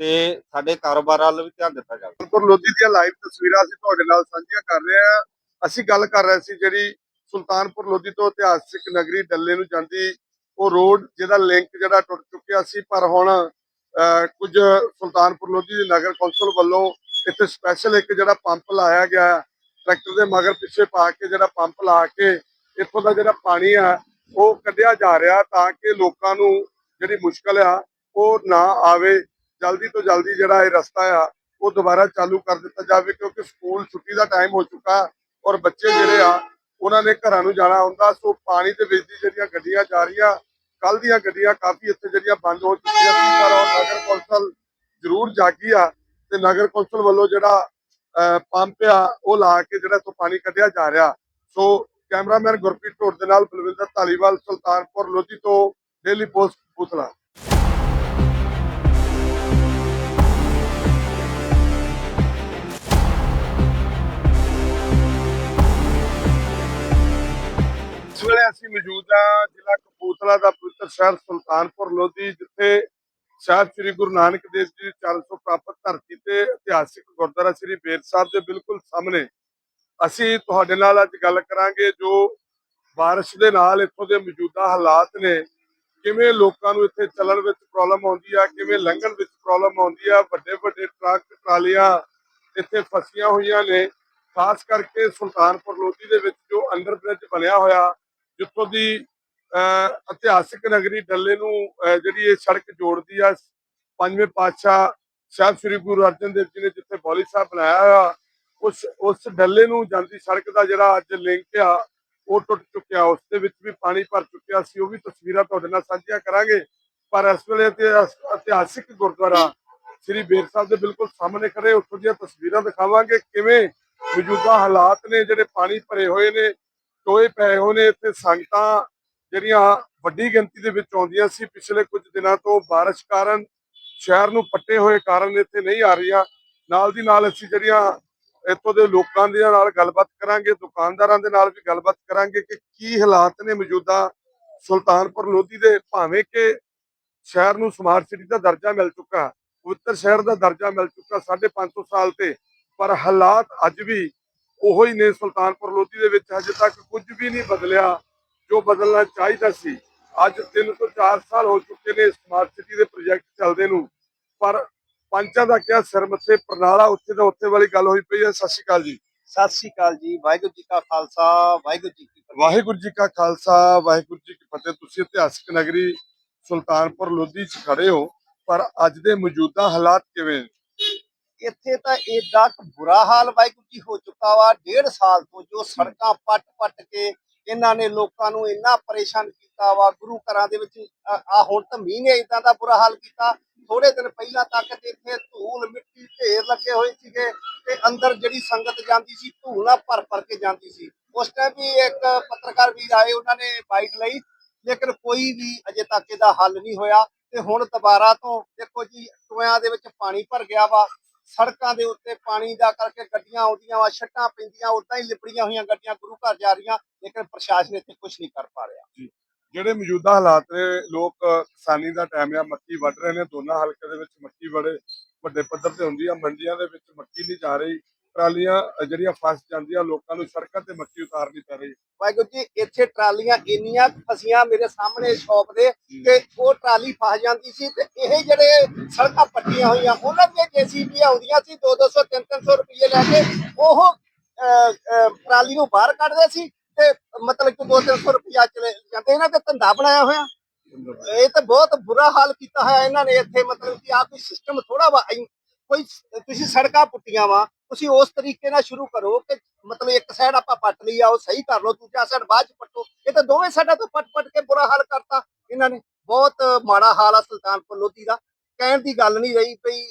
ਤੇ ਸਾਡੇ ਕਾਰੋਬਾਰ ਵੱਲ ਵੀ ਧਿਆਨ ਦਿੱਤਾ ਜਾਵੇ। ਬਿਲਕੁਲ ਲੋਧੀ ਦੀਆਂ ਲਾਈਵ ਤਸਵੀਰਾਂ ਅਸੀਂ ਤੁਹਾਡੇ ਨਾਲ ਸਾਂਝੀਆਂ ਕਰ ਰਹੇ ਹਾਂ। ਅਸੀਂ ਗੱਲ ਕਰ ਰਹੇ ਸੀ ਜਿਹੜੀ ਸੁਲਤਾਨਪੁਰ ਲੋਧੀ ਤੋਂ ਇਤਿਹਾਸਿਕ ਨਗਰੀ ਡੱਲੇ ਨੂੰ ਜਾਂਦੀ ਉਹ ਰੋਡ, ਜਿਹਦਾ ਲਿੰਕ ਜਿਹੜਾ ਟੁੱਟ ਚੁੱਕਿਆ ਸੀ, ਪਰ ਹੁਣ ਕੁਝ ਸੁਲਤਾਨਪੁਰ ਲੋਧੀ ਦੀ ਨਗਰ ਕੌਂਸਲ ਵੱਲੋਂ ਇੱਥੇ ਸਪੈਸ਼ਲ ਇੱਕ ਜਿਹੜਾ ਪੰਪ ਲਾਇਆ ਗਿਆ ਟਰੈਕਟਰ ਦੇ ਮਗਰ ਪਿੱਛੇ ਪਾ ਕੇ ਜਿਹੜਾ ਪੰਪ ਲਾ ਕੇ ਇੱਥੋਂ ਦਾ ਜਿਹੜਾ ਪਾਣੀ ਆ, ਉਹ ਕੱਢਿਆ ਜਾ ਰਿਹਾ ਤਾਂ ਕਿ ਲੋਕਾਂ ਨੂੰ ਜਿਹੜੀ ਮੁਸ਼ਕਲ ਆ, ਉਹ ਨਾ ਆਵੇ। ਜਲਦੀ ਤੋਂ ਜਲਦੀ ਜਿਹੜਾ ਇਹ ਰਸਤਾ ਆ, ਉਹ ਦੁਬਾਰਾ ਚਾਲੂ ਕਰ ਦਿੱਤਾ ਜਾਵੇ ਕਿਉਂਕਿ ਸਕੂਲ ਛੁੱਟੀ ਦਾ ਟਾਈਮ ਹੋ ਚੁੱਕਾ ਔਰ ਬੱਚੇ ਜਿਹੜੇ ਆ, ਉਹਨਾਂ ਨੇ ਘਰਾਂ ਨੂੰ ਜਾਣਾ ਹੁੰਦਾ। ਸੋ ਪਾਣੀ ਦੇ ਵਿੱਚ ਦੀ ਜਿਹੜੀਆਂ ਗੱਡੀਆਂ ਜਾ ਰਹੀਆਂ ਕੱਲ ਦੀਆਂ ਗੱਡੀਆਂ ਕਾਫੀ ਇੱਥੇ ਜਿਹੜੀਆਂ ਬੰਦ ਹੋ ਚੁੱਕੀਆਂ ਸੀ, ਪਰ ਉਹ ਨਗਰ ਕੌਂਸਲ ਜ਼ਰੂਰ ਜਾਗੀ ਆ ਤੇ ਨਗਰ ਕੌਂਸਲ ਵੱਲੋਂ ਜਿਹੜਾ ਪੰਪ ਆ, ਉਹ ਲਾ ਕੇ ਜਿਹੜਾ ਇੱਥੋਂ ਪਾਣੀ ਕੱਢਿਆ ਜਾ ਰਿਹਾ। ਸੋ ਕੈਮਰਾਮੈਨ ਗੁਰਪ੍ਰੀਤ ਢੋਟ ਦੇ ਨਾਲ ਬਲਵਿੰਦਰ ਧਾਲੀਵਾਲ, ਸੁਲਤਾਨਪੁਰ, ਲੋਧੀ ਤੋਂ ਡੇਲੀ ਪੋਸਟ ਬੂਥਲਾ ਇਸ ਵੇਲੇ ਅਸੀਂ ਮੌਜੂਦ ਹਾਂ ਜ਼ਿਲ੍ਹਾ ਕਪੂਰਥਲਾ ਦਾ ਪਵਿੱਤਰ ਸ਼ਹਿਰ ਸੁਲਤਾਨਪੁਰ ਲੋਧੀ, ਜਿੱਥੇ ਸਾਹਿਬ ਸ੍ਰੀ ਗੁਰੂ ਨਾਨਕ ਦੇਵ ਜੀ 400 ਪ੍ਰਾਪਤ ਧਰਤੀ ਤੇ ਇਤਿਹਾਸਿਕ ਗੁਰਦੁਆਰਾ ਸ੍ਰੀ ਬੇਰ ਸਾਹਿਬ ਦੇ ਬਿਲਕੁਲ ਸਾਹਮਣੇ। ਅਸੀਂ ਤੁਹਾਡੇ ਨਾਲ ਅੱਜ ਗੱਲ ਕਰਾਂਗੇ ਜੋ ਬਾਰਿਸ਼ ਦੇ ਨਾਲ ਇੱਥੋਂ ਦੇ ਮੌਜੂਦਾ ਹਾਲਾਤ ਨੇ। ਕਿਵੇਂ ਲੋਕਾਂ ਨੂੰ ਇੱਥੇ ਚੱਲਣ ਵਿੱਚ ਪ੍ਰੋਬਲਮ ਆਉਂਦੀ ਆ, ਕਿਵੇਂ ਲੰਘਣ ਵਿੱਚ ਪ੍ਰੋਬਲਮ ਆਉਂਦੀ ਆ ਵੱਡੇ ਵੱਡੇ ਟਰੱਕ, ਟਰਾਲੀਆਂ ਇੱਥੇ ਫਸੀਆਂ ਹੋਈਆਂ ਨੇ। ਖਾਸ ਕਰਕੇ ਸੁਲਤਾਨਪੁਰ ਲੋਧੀ ਦੇ ਵਿੱਚ ਜੋ ਅੰਡਰ ਬ੍ਰਿਜ ਬਣਿਆ ਹੋਇਆ ਜਿੱਥੋਂ ਦੀ ਅਹ, ਇਤਿਹਾਸਿਕ ਨਗਰੀ ਡੱਲੇ ਨੂੰ ਜਿਹੜੀ ਇਹ ਸੜਕ ਜੋੜਦੀ ਆ ਪੰਜਵੇਂ ਪਾਤਸ਼ਾਹ ਸਾਹਿਬ ਸ੍ਰੀ ਗੁਰੂ ਅਰਜਨ ਦੇਵ ਜੀ ਨੇ ਜਿੱਥੇ ਬੌਲੀ ਸਾਹਿਬ ਬਣਾਇਆ ਹੋਇਆ ਉਸ ਉਸ ਡੱਲੇ ਨੂੰ ਜਾਂਦੀ ਸੜਕ ਦਾ ਜਿਹੜਾ ਅੱਜ ਲਿੰਕ ਆ ਉਹ ਟੁੱਟ ਚੁੱਕਿਆ। ਉਸ ਦੇ ਵਿੱਚ ਵੀ ਪਾਣੀ ਭਰ ਚੁੱਕਿਆ ਸੀ ਉਹ ਵੀ ਤਸਵੀਰਾਂ ਤੁਹਾਡੇ ਨਾਲ ਸਾਂਝੀਆਂ ਕਰਾਂਗੇ। ਪਰ ਇਸ ਵੇਲੇ ਤੇ ਇਤਿਹਾਸਿਕ ਗੁਰਦੁਆਰਾ ਸ੍ਰੀ ਬੇਰ ਸਾਹਿਬ ਦੇ ਬਿਲਕੁਲ ਸਾਹਮਣੇ ਖੜੇ ਉੱਥੋਂ ਦੀਆਂ ਤਸਵੀਰਾਂ ਦਿਖਾਵਾਂਗੇ ਕਿਵੇਂ ਮੌਜੂਦਾ ਹਾਲਾਤ ਨੇ ਜਿਹੜੇ ਪਾਣੀ ਭਰੇ ਹੋਏ ਨੇ ਟੋਏ ਪਏ ਹੋਏ ਨੇ, ਇੱਥੇ ਸੰਗਤਾਂ ਜਿਹੜੀਆਂ ਵੱਡੀ ਗਿਣਤੀ ਦੇ ਵਿੱਚ ਆਉਂਦੀਆਂ ਸੀ, ਪਿਛਲੇ ਕੁਝ ਦਿਨਾਂ ਤੋਂ ਬਾਰਿਸ਼ ਕਾਰਨ ਸ਼ਹਿਰ ਨੂੰ ਪੱਟੇ ਹੋਏ ਕਾਰਨ ਇੱਥੇ ਨਹੀਂ ਆ ਰਹੀਆਂ। ਨਾਲ ਦੀ ਨਾਲ ਅਸੀਂ ਜਿਹੜੀਆਂ ਇੱਥੋਂ ਦੇ ਲੋਕਾਂ ਦੇ ਨਾਲ ਗੱਲਬਾਤ ਕਰਾਂਗੇ, ਦੁਕਾਨਦਾਰਾਂ ਦੇ ਨਾਲ ਵੀ ਗੱਲਬਾਤ ਕਰਾਂਗੇ ਕਿ ਕੀ ਹਾਲਾਤ ਨੇ ਮੌਜੂਦਾ ਸੁਲਤਾਨਪੁਰ ਲੋਧੀ ਦੇ, ਭਾਵੇਂ ਕਿ ਸ਼ਹਿਰ ਨੂੰ ਸਮਾਰਟ ਸਿਟੀ ਦਾ ਦਰਜਾ ਮਿਲ ਚੁੱਕਾ, ਪਵਿੱਤਰ ਸ਼ਹਿਰ ਦਾ ਦਰਜਾ ਮਿਲ ਚੁੱਕਾ 550 ਸਾਲ ਤੇ, ਪਰ ਹਾਲਾਤ ਅੱਜ ਵੀ ਉਹੋ ਹੀ ਨੇ ਸੁਲਤਾਨਪੁਰ ਲੋਧੀ ਦੇ ਵਿੱਚ। ਹਜੇ ਤੱਕ ਕੁਝ ਵੀ ਨਹੀਂ ਬਦਲਿਆ। ਜੋ ਬਦਲਣਾ ਚਾਹੀਦਾ ਸੀ ਅੱਜ 3 ਤੋਂ 4 ਸਾਲ ਹੋ ਚੁੱਕੇ ਨੇ ਸਮਾਰਟ ਸਿਟੀ ਦੇ ਪ੍ਰੋਜੈਕਟ ਚੱਲਦੇ ਨੂੰ। ਪਰ ਪੰਚਾਂ ਦਾ ਕਿਹਾ ਸਿਰ ਮੱਥੇ ਪ੍ਰਣਾਲਾ ਉੱਥੇ ਦਾ ਉੱਥੇ ਵਾਲੀ ਗੱਲ ਹੋਈ ਪਈ ਹੈ। ਸਤਿ ਸ਼੍ਰੀ ਅਕਾਲ ਜੀ। ਸਤਿ ਸ੍ਰੀ ਅਕਾਲ ਜੀ। ਵਾਹਿਗੁਰੂ ਜੀ ਕਾ ਖਾਲਸਾ ਵਾਹਿਗੁਰੂ ਜੀ ਕੀ ਫਤਿਹ। ਵਾਹਿਗੁਰੂ ਜੀ ਕਾ ਖਾਲਸਾ ਵਾਹਿਗੁਰੂ ਜੀ ਕੀ ਫਤਿਹ। ਤੁਸੀਂ ਇਤਿਹਾਸਕ ਨਗਰੀ ਸੁਲਤਾਨਪੁਰ ਲੋਧੀ 'ਚ ਖੜੇ ਹੋ ਪਰ ਅੱਜ ਦੇ ਮੌਜੂਦਾ ਹਾਲਾਤ ਕਿਵੇਂ? ਇੱਥੇ ਤਾਂ ਏਡਾ ਕੁ ਬੁਰਾ ਹਾਲ ਵਾਹਿਗੁਰੂ ਜੀ ਹੋ ਚੁੱਕਾ ਵਾ। ਡੇਢ ਸਾਲ ਤੋਂ ਜੋ ਸੜਕਾਂ ਪੱਟ ਪੱਟ ਕੇ ਇਹਨਾਂ ਨੇ ਲੋਕਾਂ ਨੂੰ ਇੰਨਾ ਪਰੇਸ਼ਾਨ ਕੀਤਾ ਵਾ, ਗੁਰੂ ਘਰਾਂ ਦੇ ਵਿੱਚ ਆ ਹੁਣ ਤਾਂ ਮੀਂਹ ਇਦਾਂ ਦਾ ਬੁਰਾ ਹਾਲ ਕੀਤਾ। ਥੋੜੇ ਦਿਨ ਪਹਿਲਾਂ ਤੱਕ ਇੱਥੇ ਧੂਲ ਮਿੱਟੀ ਢੇਰ ਲੱਗੇ ਹੋਏ ਸੀਗੇ ਤੇ ਅੰਦਰ ਜਿਹੜੀ ਸੰਗਤ ਜਾਂਦੀ ਸੀ, ਧੂਲ ਭਰ ਭਰ ਕੇ ਜਾਂਦੀ ਸੀ। ਉਸ ਟਾਈਮ ਵੀ ਇੱਕ ਪੱਤਰਕਾਰ ਵੀਰ ਆਏ, ਉਹਨਾਂ ਨੇ ਬਾਈਟ ਲਈ, ਲੇਕਿਨ ਕੋਈ ਵੀ ਅਜੇ ਤੱਕ ਇਹਦਾ ਹੱਲ ਨਹੀਂ ਹੋਇਆ। ਤੇ ਹੁਣ ਦੁਬਾਰਾ ਤੋਂ ਦੇਖੋ ਜੀ ਟੋਇਆਂ ਦੇ ਵਿੱਚ ਪਾਣੀ ਭਰ ਗਿਆ ਵਾ। ਸੜਕਾਂ ਦੇ ਉੱਤੇ ਪਾਣੀ ਦਾ ਕਰਕੇ ਗੱਡੀਆਂ ਆਉਂਦੀਆਂ ਵਾ, ਛੱਟਾਂ ਪੈਂਦੀਆਂ ਉਦਾਂ ਹੀ ਲਿਪੜੀਆਂ ਹੋਈਆਂ ਗੱਡੀਆਂ ਗੁਰੂ ਘਰ ਜਾ ਰਹੀਆਂ, ਲੇਕਿਨ ਪ੍ਰਸ਼ਾਸਨ ਇੱਥੇ ਕੁਝ ਨਹੀਂ ਕਰ ਪਾ ਰਿਹਾ। ਜਿਹੜੇ ਮੌਜੂਦਾ ਹਾਲਾਤ ਨੇ, ਲੋਕ ਕਿਸਾਨੀ ਦਾ ਟਾਈਮ ਆ, ਮੱਕੀ ਵੱਢ ਰਹੇ ਨੇ, ਦੋਨਾਂ ਹਲਕੇ ਦੇ ਵਿੱਚ ਮੱਕੀ ਬੜੇ ਵੱਡੇ ਪੱਧਰ ਤੇ ਹੁੰਦੀ ਆ, ਮੰਡੀਆਂ ਦੇ ਵਿੱਚ ਮੱਕੀ ਨਹੀਂ ਜਾ ਰਹੀ। ਟਰਾਲੀਆਂ ਜਿਹੜੀਆਂ ਫਸ ਜਾਂਦੀਆਂ ਲੋਕਾਂ ਨੂੰ ਸੜਕਾਂ ਤੇ ਮੱਕੀ ਉਤਾਰਨੀ ਪੈ ਰਹੀ ਵਾਹਿਗੁਰੂ ਜੀ ਇੱਥੇ ਟਰਾਲੀਆਂ ਇੰਨੀਆਂ ਫਸੀਆਂ ਮੇਰੇ ਸਾਹਮਣੇ ਸ਼ੌਪ ਦੇ ਕਿ ਉਹ ਟਰਾਲੀ ਫਸ ਜਾਂਦੀ ਸੀ ਤੇ ਇਹ ਜਿਹੜੇ ਸੜਕਾਂ ਪੱਟੀਆਂ ਹੋਈਆਂ ਉਹਨਾਂ ਦੀਆਂ ਜੀਸੀਬੀ ਆਉਂਦੀਆਂ ਸੀ 2-200 300 ਰੁਪਏ ਲੈ ਕੇ ਉਹ ਟਰਾਲੀ ਨੂੰ ਬਾਹਰ ਕੱਢਦੇ ਸੀ ਤੇ ਮਤਲਬ ਕਿ 2-300 ਰੁਪਇਆ ਚਲੇ ਜਾਂਦੇ ਇਹਨਾਂ ਤੇ ਧੰਦਾ ਬਣਾਇਆ ਹੋਇਆ। ਇਹ ਤਾਂ ਬਹੁਤ ਬੁਰਾ ਹਾਲ ਕੀਤਾ ਹੋਇਆ ਇਹਨਾਂ ਨੇ ਇੱਥੇ ਮਤਲਬ ਕਿ ਆ ਕੋਈ ਸਿਸਟਮ ਥੋੜਾ ਵਾ ਕੋਈ ਤੁਸੀਂ ਸੜਕਾਂ ਪੁੱਟੀਆਂ ਵਾ ਤੁਸੀਂ ਉਸ ਤਰੀਕੇ ਨਾਲ ਸ਼ੁਰੂ ਕਰੋ ਕਿ ਮਤਲਬ ਇੱਕ ਸਾਈਡ ਆਪਾਂ ਪੱਟ ਲਈ ਆ ਉਹ ਸਹੀ ਕਰ ਲਓ ਦੂਜਾ ਸਾਈਡ ਬਾਅਦ ਚ ਪੱਟੋ। ਇਹ ਤਾਂ ਦੋਵੇਂ ਸਾਈਡਾਂ ਤੋਂ ਪੱਟ ਪੱਟ ਕੇ ਬੁਰਾ ਹਾਲ ਕਰਤਾ ਇਹਨਾਂ ਨੇ। ਬਹੁਤ ਮਾੜਾ ਹਾਲ ਆ ਸੁਲਤਾਨਪੁਰ ਲੋਧੀ ਦਾ। ਕਹਿਣ ਦੀ ਗੱਲ ਨਹੀਂ ਰਹੀ ਪਈ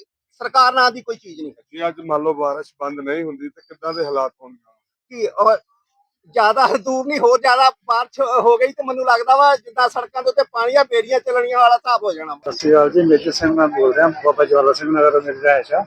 ਸਰਕਾਰ ਨਾਂ ਦੀ ਕੋਈ ਚੀਜ਼ ਨਹੀਂ ਜੇ ਅੱਜ ਮੰਨ ਲਓ ਬਾਰਿਸ਼ ਬੰਦ ਨਹੀਂ ਹੁੰਦੀ ਤੇ ਕਿੱਦਾਂ ਦੇ ਹਾਲਾਤ ਹੋਣਗੇ? ਕਿ ਜ਼ਿਆਦਾ ਦੂਰ ਨਹੀਂ ਹੋ ਜ਼ਿਆਦਾ ਬਾਰਿਸ਼ ਹੋ ਗਈ ਤੇ ਮੈਨੂੰ ਲੱਗਦਾ ਵਾ ਜਿੱਦਾਂ ਸੜਕਾਂ ਦੇ ਉੱਤੇ ਪਾਣੀ ਆ ਬੇੜੀਆਂ ਚੱਲਣੀਆਂ ਵਾਲਾ ਹਿਸਾਬ ਹੋ ਜਾਣਾ। ਸਤਿ ਸ਼੍ਰੀ ਅਕਾਲ ਜੀ ਮੇਜਰ ਸਿੰਘ ਮੈਂ ਬੋਲ ਰਿਹਾ ਬਾਬਾ ਜਵਾਲਾ ਸਿੰਘ ਨਗਰ ਮੇਰੀ ਰਿਹਾਇਸ਼ ਆ।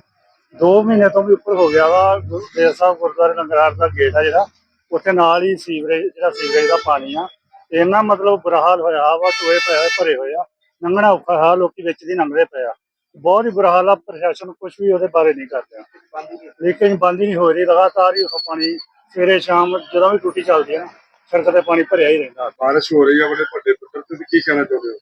ਦੋ ਮਹੀਨੇ ਤੋਂ ਵੀ ਉੱਪਰ ਹੋ ਗਿਆ ਵਾ ਗੁਰਦੇਵ ਸਾਹਿਬ ਗੁਰਦੁਆਰੇ ਲੰਗਰਾਰ ਦਾ ਗੇਟ ਆ ਜਿਹੜਾ ਉੱਥੇ ਨਾਲ ਹੀ ਸੀਵਰੇਜ ਜਿਹੜਾ ਸੀਵਰੇਜ ਦਾ ਪਾਣੀ ਆ। ਇੰਨਾ ਮਤਲਬ ਬੁਰਾ ਹਾਲ ਹੋਇਆ ਵਾ ਟੋਏ ਪਏ ਭਰੇ ਹੋਏ ਆ। ਲੰਘਣਾ ਔਖਾ ਹਾਲ ਲੋਕੀ ਵਿੱਚ ਦੀ ਲੰਘਦੇ ਪਏ ਆ। ਬਹੁਤ ਹੀ ਬੁਰਾ ਹਾਲ ਆ ਪ੍ਰਸ਼ਾਸਨ ਕੁਝ ਵੀ ਉਹਦੇ ਬਾਰੇ ਨਹੀਂ ਕਰ ਰਿਹਾ। ਲੇਕਿਨ ਬੰਦ ਹੀ ਨਹੀਂ ਹੋ ਰਹੀ ਲਗਾਤਾਰ ਹੀ ਉਹ ਪਾਣੀ ਸਵੇਰੇ ਸ਼ਾਮ ਜਦੋਂ ਵੀ ਟੂਟੀ ਚੱਲਦੀ ਆ ਨਾ, ਸੜਕ ਤੇ ਪਾਣੀ ਭਰਿਆ ਹੀ ਰਹਿੰਦਾ। ਬਾਰਿਸ਼ ਹੋ ਰਹੀ ਆ ਬੜੇ ਵੱਡੇ ਪੱਧਰ ਤੇ ਤੇ ਕੀ ਕਹਿਣਾ ਚਾਹੁੰਦੇ ਹੋ?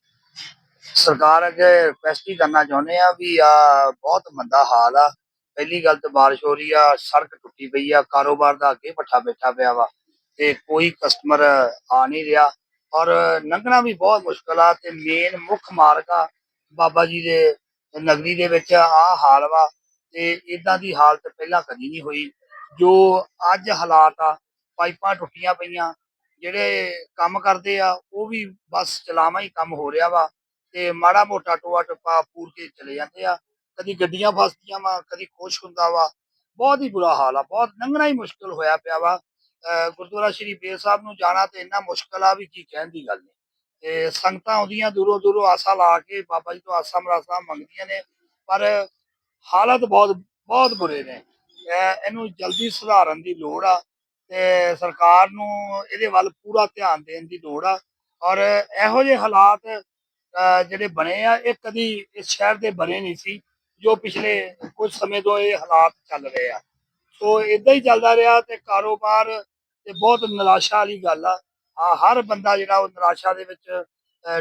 ਸਰਕਾਰ ਅੱਗੇ ਰਿਕਵੈਸਟ ਹੀ ਕਰਨਾ ਚਾਹੁੰਦੇ ਆ ਵੀ ਆ ਬਹੁਤ ਮੰਦਾ ਹਾਲ ਆ। ਪਹਿਲੀ ਗੱਲ ਤਾਂ ਬਾਰਿਸ਼ ਹੋ ਰਹੀ ਆ ਸੜਕ ਟੁੱਟੀ ਪਈ ਆ ਕਾਰੋਬਾਰ ਦਾ ਅੱਗੇ ਪੱਠਾ ਬੈਠਾ ਪਿਆ ਵਾ ਤੇ ਕੋਈ ਕਸਟਮਰ ਆ ਨਹੀਂ ਰਿਹਾ। ਔਰ ਲੰਘਣਾ ਵੀ ਬਹੁਤ ਮੁਸ਼ਕਲ ਆ ਤੇ ਮੇਨ ਮੁੱਖ ਮਾਰਗ ਆ ਬਾਬਾ ਜੀ ਦੇ ਨਗਰੀ ਦੇ ਵਿੱਚ ਆ ਹਾਲ ਵਾ ਤੇ ਇਦਾਂ ਦੀ ਹਾਲਤ ਪਹਿਲਾਂ ਕਦੀ ਨਹੀਂ ਹੋਈ। ਜੋ ਅੱਜ ਹਾਲਾਤ ਆ, ਪਾਈਪਾਂ ਟੁੱਟੀਆਂ ਪਈਆਂ, ਜਿਹੜੇ ਕੰਮ ਕਰਦੇ ਆ, ਉਹ ਵੀ ਬਸ ਚਲਾਵਾਂ ਹੀ ਕੰਮ ਹੋ ਰਿਹਾ ਵਾ ਤੇ ਮਾੜਾ ਮੋਟਾ ਟੋਆ ਟੱਪਾ ਪੂਰ ਕੇ ਚਲੇ ਜਾਂਦੇ ਆ। ਕਦੀ ਗੱਡੀਆਂ ਫਸਦੀਆਂ ਵਾ, ਕਦੀ ਖੁਸ਼ ਹੁੰਦਾ ਵਾ। ਬਹੁਤ ਹੀ ਬੁਰਾ ਹਾਲ ਆ, ਬਹੁਤ ਲੰਘਣਾ ਹੀ ਮੁਸ਼ਕਲ ਹੋਇਆ ਪਿਆ ਵਾ। ਅਹ ਗੁਰਦੁਆਰਾ ਸ਼੍ਰੀ ਬੇਰ ਸਾਹਿਬ ਨੂੰ ਜਾਣਾ ਤੇ ਇੰਨਾ ਮੁਸ਼ਕਲ ਆ ਵੀ ਕੀ ਕਹਿਣ ਦੀ ਗੱਲ ਨਹੀਂ ਤੇ ਸੰਗਤਾਂ ਆਉਂਦੀਆਂ ਦੂਰੋਂ ਦੂਰੋਂ ਆਸਾ ਲਾ ਕੇ ਬਾਬਾ ਜੀ ਤੋਂ ਆਸਾ ਮਰਾਸਾ ਮੰਗਦੀਆਂ ਨੇ, ਪਰ ਹਾਲਤ ਬਹੁਤ ਬਹੁਤ ਬੁਰੇ ਨੇ। ਇਹਨੂੰ ਜਲਦੀ ਸੁਧਾਰਨ ਦੀ ਲੋੜ ਆ ਤੇ ਸਰਕਾਰ ਨੂੰ ਇਹਦੇ ਵੱਲ ਪੂਰਾ ਧਿਆਨ ਦੇਣ ਦੀ ਲੋੜ ਆ। ਔਰ ਇਹੋ ਜਿਹੇ ਹਾਲਾਤ ਜਿਹੜੇ ਬਣੇ ਆ, ਇਹ ਕਦੀ ਇਸ ਸ਼ਹਿਰ ਦੇ ਬਣੇ ਨਹੀਂ ਸੀ, ਜੋ ਪਿਛਲੇ ਕੁਝ ਸਮੇਂ ਤੋਂ ਇਹ ਹਾਲਾਤ ਚੱਲ ਰਹੇ ਆ। ਸੋ ਇਦਾਂ ਹੀ ਚੱਲਦਾ ਰਿਹਾ ਤੇ ਕਾਰੋਬਾਰ ਤੇ ਬਹੁਤ ਨਿਰਾਸ਼ਾ ਵਾਲੀ ਗੱਲ ਆ। ਹਰ ਬੰਦਾ ਜਿਹੜਾ ਉਹ ਨਿਰਾਸ਼ਾ ਦੇ ਵਿੱਚ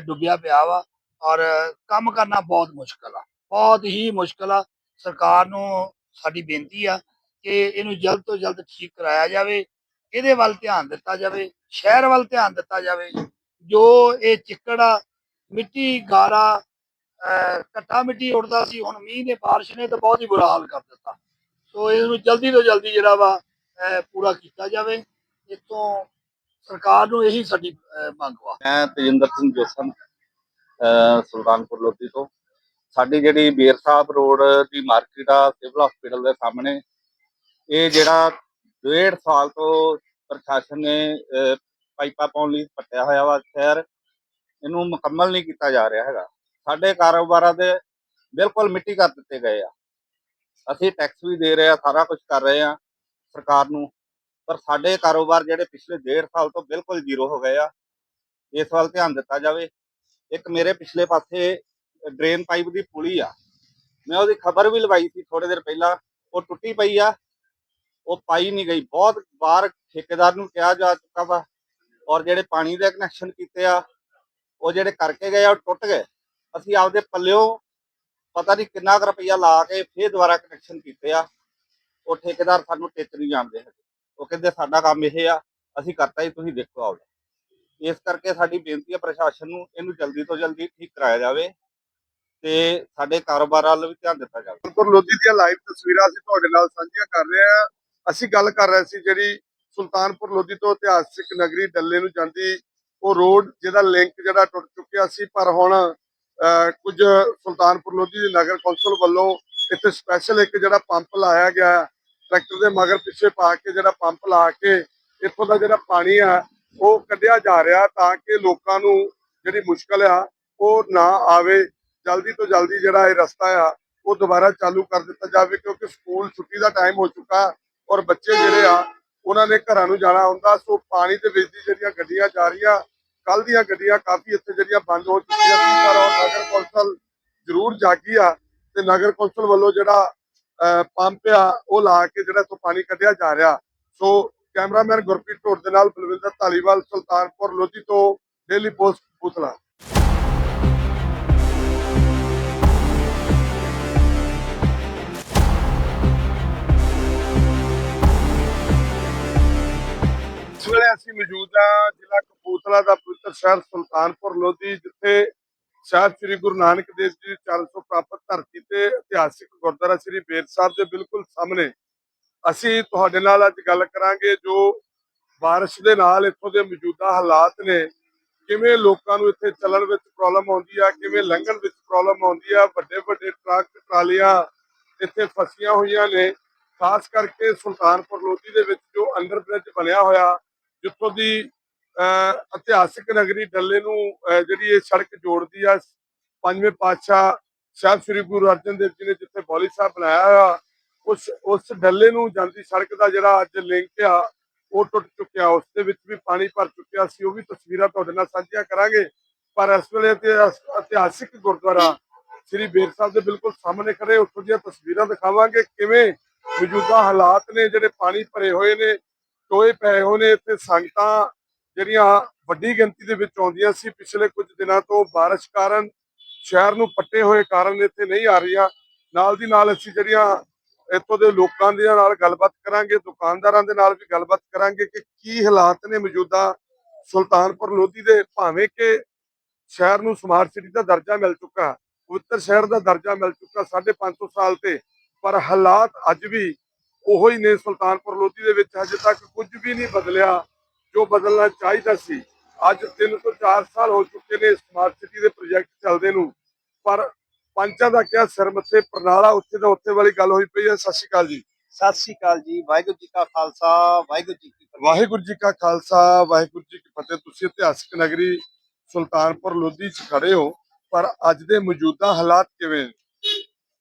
ਡੁੱਬਿਆ ਪਿਆ ਵਾ ਔਰ ਕੰਮ ਕਰਨਾ ਬਹੁਤ ਮੁਸ਼ਕਲ ਆ। ਬਹੁਤ ਹੀ ਮੁਸ਼ਕਲ ਆ। ਸਰਕਾਰ ਨੂੰ ਸਾਡੀ ਬੇਨਤੀ ਆ ਕਿ ਇਹਨੂੰ ਜਲਦ ਤੋਂ ਜਲਦ ਠੀਕ ਕਰਾਇਆ ਜਾਵੇ, ਇਹਦੇ ਵੱਲ ਧਿਆਨ ਦਿੱਤਾ ਜਾਵੇ, ਸ਼ਹਿਰ ਵੱਲ ਧਿਆਨ ਦਿੱਤਾ ਜਾਵੇ, ਜੋ ਇਹ ਚਿੱਕੜ ਆ, ਮਿੱਟੀ ਗਾਰਾ ਘੱਟਾ ਮਿੱਟੀ ਉੱਡਦਾ ਸੀ, ਹੁਣ ਮੀਂਹ ਨੇ ਬਾਰਿਸ਼ ਨੇ ਤਾਂ ਬਹੁਤ ਹੀ ਬੁਰਾ ਹਾਲ ਕਰ ਦਿੱਤਾ। ਸੋ ਇਹਨੂੰ ਜਲਦੀ ਤੋਂ ਜਲਦੀ ਜਿਹੜਾ ਵਾ ਪੂਰਾ ਕੀਤਾ ਜਾਵੇ ਇਸ ਤੋਂ ਸਰਕਾਰ ਨੂੰ ਇਹੀ ਸਾਡੀ ਮੰਗ ਵਾ। ਮੈਂ ਤੇਜਿੰਦਰ ਸਿੰਘ ਜੋਸਨ ਸੁਲਤਾਨਪੁਰ ਲੋਧੀ ਤੋਂ। ਸਾਡੀ ਜਿਹੜੀ ਬੇਰ ਸਾਹਿਬ ਰੋਡ ਦੀ ਮਾਰਕੀਟ ਆ, ਸਿਵਲ ਹਸਪੀਟਲ ਦੇ ਸਾਹਮਣੇ, ਇਹ ਜਿਹੜਾ ਡੇਢ ਸਾਲ ਤੋਂ ਪ੍ਰਸ਼ਾਸਨ ਨੇ ਪਾਈਪਾਂ ਪਾਉਣ ਲਈ ਪੱਟਿਆ ਹੋਇਆ ਵਾ ਸ਼ਹਿਰ, ਇਹਨੂੰ ਮੁਕੰਮਲ ਨਹੀਂ ਕੀਤਾ ਜਾ ਰਿਹਾ ਹੈਗਾ। ਸਾਡੇ ਕਾਰੋਬਾਰਾਂ ਦੇ ਬਿਲਕੁਲ ਮਿੱਟੀ ਕਰ ਦਿੱਤੇ ਗਏ ਆ। ਅਸੀਂ ਟੈਕਸ ਵੀ ਦੇ ਰਹੇ ਆ, ਸਾਰਾ ਕੁਝ ਕਰ ਰਹੇ ਆ ਸਰਕਾਰ ਨੂੰ, ਪਰ ਸਾਡੇ ਕਾਰੋਬਾਰ ਜਿਹੜੇ ਪਿਛਲੇ ਡੇਢ ਸਾਲ ਤੋਂ ਬਿਲਕੁਲ ਜ਼ੀਰੋ ਹੋ ਗਏ ਆ, ਇਸ ਵੱਲ ਧਿਆਨ ਦਿੱਤਾ ਜਾਵੇ। ਇੱਕ ਮੇਰੇ ਪਿਛਲੇ ਪਾਸੇ ਡਰੇਨ ਪਾਈਪ ਦੀ ਪੁਲੀ ਆ। ਮੈਂ ਉਹਦੀ ਖਬਰ ਵੀ ਲਵਾਈ ਸੀ ਥੋੜੇ ਦਿਨ ਪਹਿਲਾਂ। ਉਹ ਟੁੱਟੀ ਪਈ ਆ। ਉਹ ਪਾਈ ਨਹੀਂ ਗਈ। ਬਹੁਤ ਵਾਰ ਠੇਕੇਦਾਰ ਨੂੰ ਕਿਹਾ ਜਾ ਚੁੱਕਾ ਵਾ। ਔਰ ਜਿਹੜੇ ਪਾਣੀ ਦੇ ਕਨੈਕਸ਼ਨ ਕੀਤੇ ਆ, ਉਹ ਜਿਹੜੇ ਕਰਕੇ ਗਏ ਆ, ਉਹ ਟੁੱਟ ਗਏ। ਅਸੀਂ ਆਪਦੇ ਪੱਲਿਓਂ ਪਤਾ ਨਹੀਂ ਕਿੰਨਾ ਕੁ ਰੁਪਈਆ ਲਾ ਕੇ ਫੇਰ ਦੁਬਾਰਾ ਕਨੈਕਸ਼ਨ ਕੀਤੇ ਆ। ਉਹ ਠੇਕੇਦਾਰ ਸਾਨੂੰ ਟਿੱਚ ਨਹੀਂ ਜਾਣਦੇ ਹੈਗੇ। ਉਹ ਕਹਿੰਦੇ ਸਾਡਾ ਕੰਮ ਇਹ ਆ, ਅਸੀਂ ਕਰਤਾ ਜੀ, ਤੁਸੀਂ ਦੇਖੋ ਆਓ ਇਸ ਕਰਕੇ ਸਾਡੀ ਬੇਨਤੀ ਹੈ ਪ੍ਰਸ਼ਾਸਨ ਨੂੰ, ਇਹਨੂੰ ਜਲਦੀ ਤੋਂ ਜਲਦੀ ਠੀਕ ਕਰਾਇਆ ਜਾਵੇ। ਤੇ ਸਾਡੇ ਕਾਰੋਬਾਰ ਵੱਲ ਵੀ ਧਿਆਨ ਦਿੱਤਾ ਜਾਵੇ। ਸੁਲਤਾਨਪੁਰ ਲੋਧੀ ਦੀਆਂ ਲਾਈਵ ਤਸਵੀਰਾਂ ਅਸੀਂ ਤੁਹਾਡੇ ਨਾਲ ਸਾਂਝੀਆਂ ਕਰ ਰਹੇ ਹਾਂ। ਅਸੀਂ ਗੱਲ ਕਰ ਰਹੇ ਸੀ ਜਿਹੜੀ ਸੁਲਤਾਨਪੁਰ ਲੋਧੀ ਤੋਂ ਇਤਿਹਾਸਿਕ ਨਗਰੀ ਡੱਲੇ ਨੂੰ ਜਾਂਦੀ ਉਹ ਰੋਡ ਜਿਹਦਾ ਲਿੰਕ ਜਿਹੜਾ ਟੁੱਟ ਚੁੱਕਿਆ ਸੀ, ਪਰ ਹੁਣ ਕੁਝ ਸੁਲਤਾਨਪੁਰ ਲੋਧੀ ਦੀ ਨਗਰ ਕੌਂਸਲ ਵੱਲੋਂ ਇੱਥੇ ਸਪੈਸ਼ਲ ਇੱਕ ਜਿਹੜਾ ਪੰਪ ਲਾਇਆ ਗਿਆ ਟਰੈਕਟਰ ਦੇ ਮਗਰ ਪਿੱਛੇ ਪਾ ਕੇ ਜਿਹੜਾ ਪੰਪ ਲਾ ਕੇ ਇੱਥੋਂ ਦਾ ਜਿਹੜਾ ਪਾਣੀ ਆ, ਉਹ ਕੱਢਿਆ ਜਾ ਰਿਹਾ ਤਾਂ ਕਿ ਲੋਕਾਂ ਨੂੰ ਜਿਹੜੀ ਮੁਸ਼ਕਲ ਆ, ਉਹ ਨਾ ਆਵੇ। ਜਲਦੀ ਤੋਂ ਜਲਦੀ ਜਿਹੜਾ ਇਹ ਰਸਤਾ ਆ, ਉਹ ਦੁਬਾਰਾ ਚਾਲੂ ਕਰ ਦਿੱਤਾ ਜਾਵੇ, ਕਿਉਂਕਿ ਸਕੂਲ ਛੁੱਟੀ ਦਾ ਟਾਈਮ ਹੋ ਚੁੱਕਾ ਔਰ ਬੱਚੇ ਜਿਹੜੇ ਆ, ਉਹਨਾਂ ਨੇ ਘਰਾਂ ਨੂੰ ਜਾਣਾ ਹੁੰਦਾ, ਸੋ ਪਾਣੀ ਦੇ ਵਿੱਚ ਦੀ ਜਿਹੜੀਆਂ ਗੱਡੀਆਂ ਜਾ ਰਹੀਆਂ ਕੱਲ ਦੀਆਂ ਗੱਡੀਆਂ ਕਾਫੀ ਇੱਥੇ ਜਿਹੜੀਆਂ ਬੰਦ ਹੋ ਚੁੱਕੀਆਂ ਸੀ, ਪਰ ਉਹ ਨਗਰ ਕੌਂਸਲ ਜ਼ਰੂਰ ਜਾਗੀ ਆ ਤੇ ਨਗਰ ਕੌਂਸਲ ਵੱਲੋਂ ਜਿਹੜਾ ਪੰਪ ਆ, ਉਹ ਲਾ ਕੇ ਜਿਹੜਾ ਇੱਥੋਂ ਪਾਣੀ ਕੱਢਿਆ ਜਾ ਰਿਹਾ। ਸੋ ਕੈਮਰਾਮੈਨ ਗੁਰਪ੍ਰੀਤ ਢੋਟ ਦੇ ਨਾਲ ਬਲਵਿੰਦਰ ਧਾਲੀਵਾਲ, ਸੁਲਤਾਨਪੁਰ, ਲੋਧੀ ਤੋਂ ਡੇਲੀ ਪੋਸਟ ਪੁਤਲਾ ਇਸ ਵੇਲੇ ਅਸੀਂ ਮੌਜੂਦ ਹਾਂ ਜ਼ਿਲ੍ਹਾ ਕਪੂਰਥਲਾ ਦਾ ਪਵਿੱਤਰ ਸ਼ਹਿਰ ਸੁਲਤਾਨਪੁਰ ਲੋਧੀ, ਜਿੱਥੇ ਸਾਹਿਬ ਸ੍ਰੀ ਗੁਰੂ ਨਾਨਕ ਦੇਵ ਜੀ ਦੀ 400 ਪ੍ਰਾਪਤ ਧਰਤੀ ਤੇ ਇਤਿਹਾਸਿਕ ਗੁਰਦੁਆਰਾ ਸ੍ਰੀ ਬੇਰ ਸਾਹਿਬ ਦੇ ਬਿਲਕੁਲ ਸਾਹਮਣੇ ਅਸੀਂ ਤੁਹਾਡੇ ਨਾਲ ਅੱਜ ਗੱਲ ਕਰਾਂਗੇ ਜੋ ਬਾਰਿਸ਼ ਦੇ ਨਾਲ ਇੱਥੋਂ ਦੇ ਮੌਜੂਦਾ ਹਾਲਾਤ ਨੇ, ਕਿਵੇਂ ਲੋਕਾਂ ਨੂੰ ਇੱਥੇ ਚੱਲਣ ਵਿੱਚ ਪ੍ਰੋਬਲਮ ਆਉਂਦੀ ਆ, ਕਿਵੇਂ ਲੰਘਣ ਵਿੱਚ ਪ੍ਰੋਬਲਮ ਆਉਂਦੀ ਆ ਵੱਡੇ ਵੱਡੇ ਟਰੱਕ, ਟਰਾਲੀਆਂ ਇੱਥੇ ਫਸੀਆਂ ਹੋਈਆਂ ਨੇ, ਖਾਸ ਕਰਕੇ ਸੁਲਤਾਨਪੁਰ ਲੋਧੀ ਦੇ ਵਿੱਚ ਜੋ ਅੰਡਰ ਬ੍ਰਿਜ ਬਣਿਆ ਹੋਇਆ ਜਿੱਥੋਂ ਦੀ ਇਤਿਹਾਸਿਕ ਨਗਰੀ ਡੱਲੇ ਨੂੰ ਜਿਹੜੀ ਇਹ ਸੜਕ ਜੋੜਦੀ ਆ, ਪੰਜਵੇਂ ਪਾਤਸ਼ਾਹ ਸਾਹਿਬ ਸ੍ਰੀ ਗੁਰੂ ਅਰਜਨ ਦੇਵ ਜੀ ਨੇ ਜਿੱਥੇ ਬੌਲੀ ਸਾਹਿਬ ਬਣਾਇਆ ਹੋਇਆ, ਉਸ ਉਸ ਡੱਲੇ ਨੂੰ ਜਾਂਦੀ ਸੜਕ ਦਾ ਜਿਹੜਾ ਅੱਜ ਲਿੰਕ ਆ, ਉਹ ਟੁੱਟ ਚੁੱਕਿਆ, ਉਸ ਦੇ ਵਿੱਚ ਵੀ ਪਾਣੀ ਭਰ ਚੁੱਕਿਆ ਸੀ, ਉਹ ਵੀ ਤਸਵੀਰਾਂ ਤੁਹਾਡੇ ਨਾਲ ਸਾਂਝੀਆਂ ਕਰਾਂਗੇ। ਪਰ ਇਸ ਵੇਲੇ ਇਤਿਹਾਸਿਕ ਗੁਰਦੁਆਰਾ ਸ੍ਰੀ ਬੇਰ ਸਾਹਿਬ ਦੇ ਬਿਲਕੁਲ ਸਾਹਮਣੇ ਖੜੇ, ਉੱਥੋਂ ਦੀਆਂ ਤਸਵੀਰਾਂ ਦਿਖਾਵਾਂਗੇ, ਕਿਵੇਂ ਮੌਜੂਦਾ ਹਾਲਾਤ ਨੇ, ਜਿਹੜੇ ਪਾਣੀ ਭਰੇ ਹੋਏ ਨੇ ਟੋਏ ਪਏ ਹੋਏ ਨੇ ਇੱਥੇ ਸੰਗਤਾਂ ਜਿਹੜੀਆਂ ਵੱਡੀ ਗਿਣਤੀ ਦੇ ਵਿੱਚ ਆਉਂਦੀਆਂ ਸੀ, ਪਿਛਲੇ ਕੁਝ ਦਿਨਾਂ ਤੋਂ ਬਾਰਿਸ਼ ਕਾਰਨ ਸ਼ਹਿਰ ਨੂੰ ਪੱਟੇ ਹੋਏ ਕਾਰਨ ਇੱਥੇ ਨਹੀਂ ਆ ਰਹੀਆਂ। ਨਾਲ ਦੀ ਨਾਲ ਅਸੀਂ ਜਿਹੜੀਆਂ ਇੱਥੋਂ ਦੇ ਲੋਕਾਂ ਦੇ ਨਾਲ ਗੱਲਬਾਤ ਕਰਾਂਗੇ, ਦੁਕਾਨਦਾਰਾਂ ਦੇ ਨਾਲ ਵੀ ਗੱਲਬਾਤ ਕਰਾਂਗੇ ਕਿ ਕੀ ਹਾਲਾਤ ਨੇ ਮੌਜੂਦਾ ਸੁਲਤਾਨਪੁਰ ਲੋਧੀ ਦੇ, ਭਾਵੇਂ ਕਿ ਸ਼ਹਿਰ ਨੂੰ ਸਮਾਰਟ ਸਿਟੀ ਦਾ ਦਰਜਾ ਮਿਲ ਚੁੱਕਾ, ਪਵਿੱਤਰ ਸ਼ਹਿਰ ਦਾ ਦਰਜਾ ਮਿਲ ਚੁੱਕਾ 550 ਸਾਲ ਤੇ, ਪਰ ਹਾਲਾਤ ਅੱਜ ਵੀ ਉਹੋ ਹੀ ਨੇ ਸੁਲਤਾਨਪੁਰ ਲੋਧੀ ਦੇ ਵਿੱਚ। ਹਜੇ ਤੱਕ ਕੁਝ ਵੀ ਨਹੀਂ ਬਦਲਿਆ ਜੋ ਬਦਲਣਾ ਚਾਹੀਦਾ ਸੀ। ਅੱਜ 3 ਤੋਂ 4 ਸਾਲ ਹੋ ਚੁੱਕੇ ਨੇ ਸਮਾਰਟ ਸਿਟੀ ਦੇ ਪ੍ਰੋਜੈਕਟ ਚੱਲਦੇ ਨੂੰ। ਪਰ ਪੰਚਾਂ ਦਾ ਕਿਹਾ ਸਿਰ ਮੱਥੇ ਪ੍ਰਣਾਲਾ ਉੱਥੇ ਦਾ ਉੱਥੇ ਵਾਲੀ ਗੱਲ ਹੋਈ ਪਈ ਹੈ। ਸਤਿ ਸ਼੍ਰੀ ਅਕਾਲ ਜੀ। ਸਤਿ ਸ੍ਰੀ ਅਕਾਲ ਜੀ। ਵਾਹਿਗੁਰੂ ਜੀ ਕਾ ਖਾਲਸਾ ਵਾਹਿਗੁਰੂ ਜੀ ਕੀ ਫਤਿਹ। ਵਾਹਿਗੁਰੂ ਜੀ ਕਾ ਖਾਲਸਾ ਵਾਹਿਗੁਰੂ ਜੀ ਕੀ ਫਤਿਹ। ਤੁਸੀਂ ਇਤਿਹਾਸਕ ਨਗਰੀ ਸੁਲਤਾਨਪੁਰ ਲੋਧੀ 'ਚ ਖੜੇ ਹੋ ਪਰ ਅੱਜ ਦੇ ਮੌਜੂਦਾ ਹਾਲਾਤ ਕਿਵੇਂ?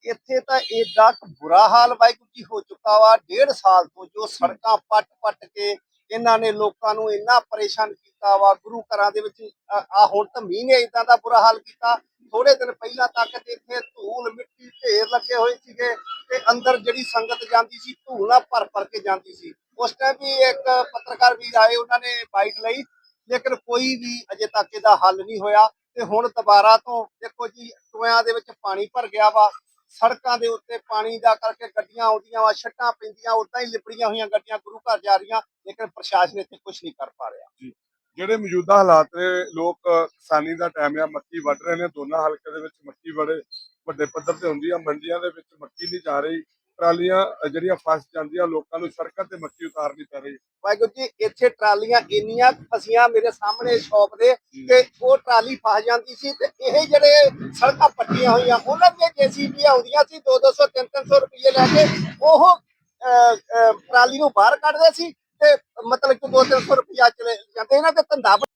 ਇੱਥੇ ਤਾਂ ਏਡਾ ਬੁਰਾ ਹਾਲ ਵਾਹਿਗੁਰੂ ਜੀ ਹੋ ਚੁੱਕਾ ਵਾ। ਡੇਢ ਸਾਲ ਤੋਂ ਜੋ ਸੜਕਾਂ ਪੱਟ-ਪੱਟ ਕੇ ਇਹਨਾਂ ਨੇ ਲੋਕਾਂ ਨੂੰ ਇੰਨਾ ਪਰੇਸ਼ਾਨ ਕੀਤਾ ਵਾ, ਗੁਰੂ ਘਰਾਂ ਦੇ ਵਿੱਚ ਆ ਹੁਣ ਤਾਂ ਮੀਂਹ ਨੇ ਇਦਾਂ ਦਾ ਬੁਰਾ ਹਾਲ ਕੀਤਾ। ਥੋੜੇ ਦਿਨ ਪਹਿਲਾਂ ਤੱਕ ਇੱਥੇ ਧੂਲ, ਮਿੱਟੀ, ਢੇਰ ਲੱਗੇ ਹੋਏ ਸੀਗੇ ਤੇ ਅੰਦਰ ਜਿਹੜੀ ਸੰਗਤ ਜਾਂਦੀ ਸੀ, ਧੂਲ ਭਰ ਭਰ ਕੇ ਜਾਂਦੀ ਸੀ। ਉਸ ਟਾਈਮ ਵੀ ਇੱਕ ਪੱਤਰਕਾਰ ਵੀਰ ਆਏ, ਉਹਨਾਂ ਨੇ ਬਾਈਕ ਲਈ, ਲੇਕਿਨ ਕੋਈ ਵੀ ਅਜੇ ਤੱਕ ਇਹਦਾ ਹੱਲ ਨਹੀਂ ਹੋਇਆ। ਤੇ ਹੁਣ ਦੁਬਾਰਾ ਤੋਂ ਦੇਖੋ ਜੀ, ਟੋਇਆਂ ਦੇ ਵਿੱਚ ਪਾਣੀ ਭਰ ਗਿਆ ਵਾ। ਸੜਕਾਂ ਦੇ ਉੱਤੇ ਪਾਣੀ ਦਾ ਕਰਕੇ ਗੱਡੀਆਂ ਆਉਂਦੀਆਂ ਵਾ ਛੱਟਾਂ ਪੈਂਦੀਆਂ, ਉਦਾਂ ਹੀ ਲਿਪੜੀਆਂ ਹੋਈਆਂ ਗੱਡੀਆਂ ਗੁਰੂ ਘਰ ਜਾ ਰਹੀਆਂ, ਲੇਕਿਨ ਪ੍ਰਸ਼ਾਸਨ ਇੱਥੇ ਕੁਝ ਨਹੀਂ ਕਰ ਪਾ ਰਿਹਾ। ਜਿਹੜੇ ਮੌਜੂਦਾ ਹਾਲਾਤ ਨੇ, ਲੋਕ ਕਿਸਾਨੀ ਦਾ ਟਾਈਮ ਆ, ਮੱਕੀ ਵੱਢ ਰਹੇ ਨੇ, ਦੋਨਾਂ ਹਲਕੇ ਦੇ ਵਿੱਚ ਮੱਕੀ ਬੜੇ ਵੱਡੇ ਪੱਧਰ ਤੇ ਹੁੰਦੀ ਆ, ਮੰਡੀਆਂ ਦੇ ਵਿੱਚ ਮੱਕੀ ਨਹੀਂ ਜਾ ਰਹੀ। ਟਰਾਲੀਆਂ ਜਿਹੜੀਆਂ ਫਸ ਜਾਂਦੀਆਂ, ਲੋਕਾਂ ਨੂੰ ਸੜਕਾਂ ਤੇ ਮੱਕੀ ਉਤਾਰਨੀ ਪੈ ਰਹੀ ਵਾਹਿਗੁਰੂ ਜੀ, ਇੱਥੇ ਟਰਾਲੀਆਂ ਇੰਨੀਆਂ ਫਸੀਆਂ ਮੇਰੇ ਸਾਹਮਣੇ ਸ਼ੌਪ ਦੇ ਕਿ ਉਹ ਟਰਾਲੀ ਫਸ ਜਾਂਦੀ ਸੀ ਤੇ ਇਹ ਜਿਹੜੇ ਸੜਕਾਂ ਪੱਟੀਆਂ ਹੋਈਆਂ, ਉਹਨਾਂ ਦੀਆਂ ਜੀਸੀਬੀ ਆਉਂਦੀਆਂ ਸੀ 2-200 300 ਰੁਪਏ ਲੈ ਕੇ ਉਹ ਟਰਾਲੀ ਨੂੰ ਬਾਹਰ ਕੱਢਦੇ ਸੀ ਤੇ ਮਤਲਬ ਕਿ 2-300 ਰੁਪਇਆ ਚਲੇ ਜਾਂਦੇ, ਇਹਨਾਂ ਤੇ ਧੰਦਾ